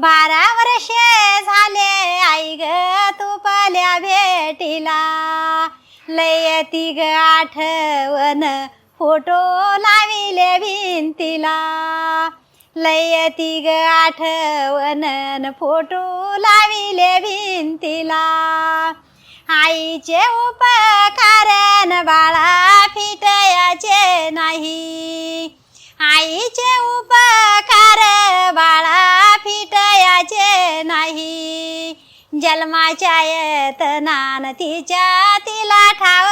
बारा वर्षे झाले आई ग तू पाल्या भेटीला. लय ती ग आठवण फोटो लाविले भिंतीला. लय ती ग आठवण फोटो लाविले भिंतीला. आईचे उपकारण बाळा फिटयाचे नाही. जन्माच्या येतनान तिच्या तिला ठाव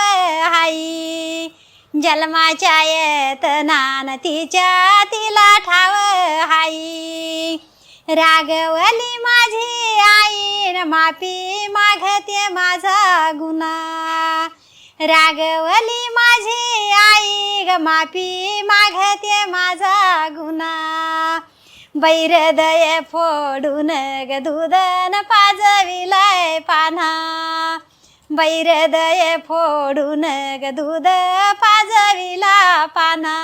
हाई. जन्माच्या येतनान तिच्या तिला ठाव हाई. रागवली माझी आई न माफी मागते माझा गुन्हा. रागवली माझी आई ग माफी मागते माझा गुन्हा. बैरदय फोडून ग दुधन पाजविलाय पाना बैरदय फोडून ग दूध पाजविला पाना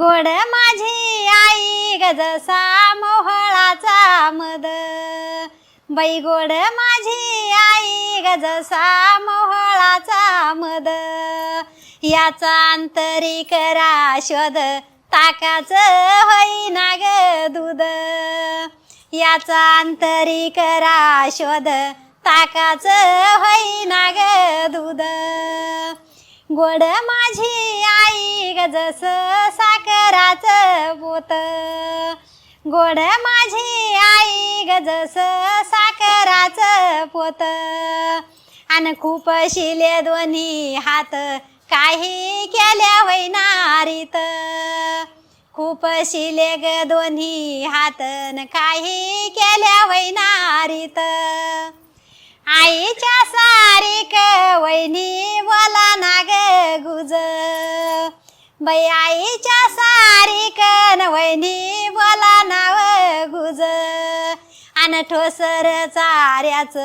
गोड माझी आई ग जसा मोहळाचा मद. बाई गोड माझी आई ग जसा मोहळाचा मद. याचा आंतरिक करा शोध ताकाचं हो शोध. याचा आंतरिक करा शोध. ताकाचं होईना ग दूध. गोड माझी आई ग जस साखराचं बोत गोड माझी आई ग जस साखराचं पोत. आणि खूप शिले दोन्ही हात. काही केल्या वैनारीत खूप शिले ग दोन्ही हातन काही केल्या वैनारीत. आईच्या सारीक वैनी बोला नाग गुज. बाई आईच्या सारीक न वैनी बोला नाव गुज. आन ठोसर चाऱ्याच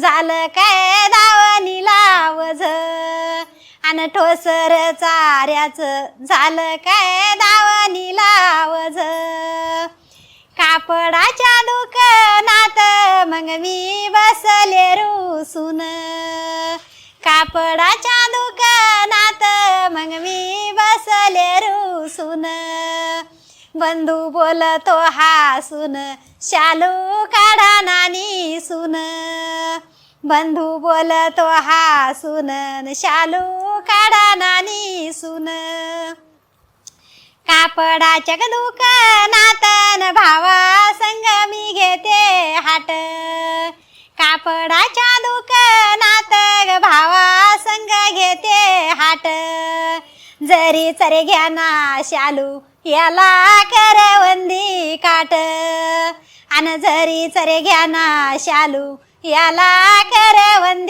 झालं काय दावणीला वज आन ठोसर चाऱ्याच झालं काय दाव कापडाच्या दुकानात मग मी बसले रुसून. कापडाच्या दुकानात मग मी बसले रुसून. बंधू बोलतो हासून शालू काढा नानी सुन बंधू बोलतो हासून शालू काढा नानी सुन कापडाच्या दुकानात न भावा संग मी घेते हाट. कापडाच्या दुकानात ग भावा संग घेते हाट. जरी चरे घ्या ना शालू याला करवंदी काट. आणि जरी चरे घ्या ना शालू याला करवंदी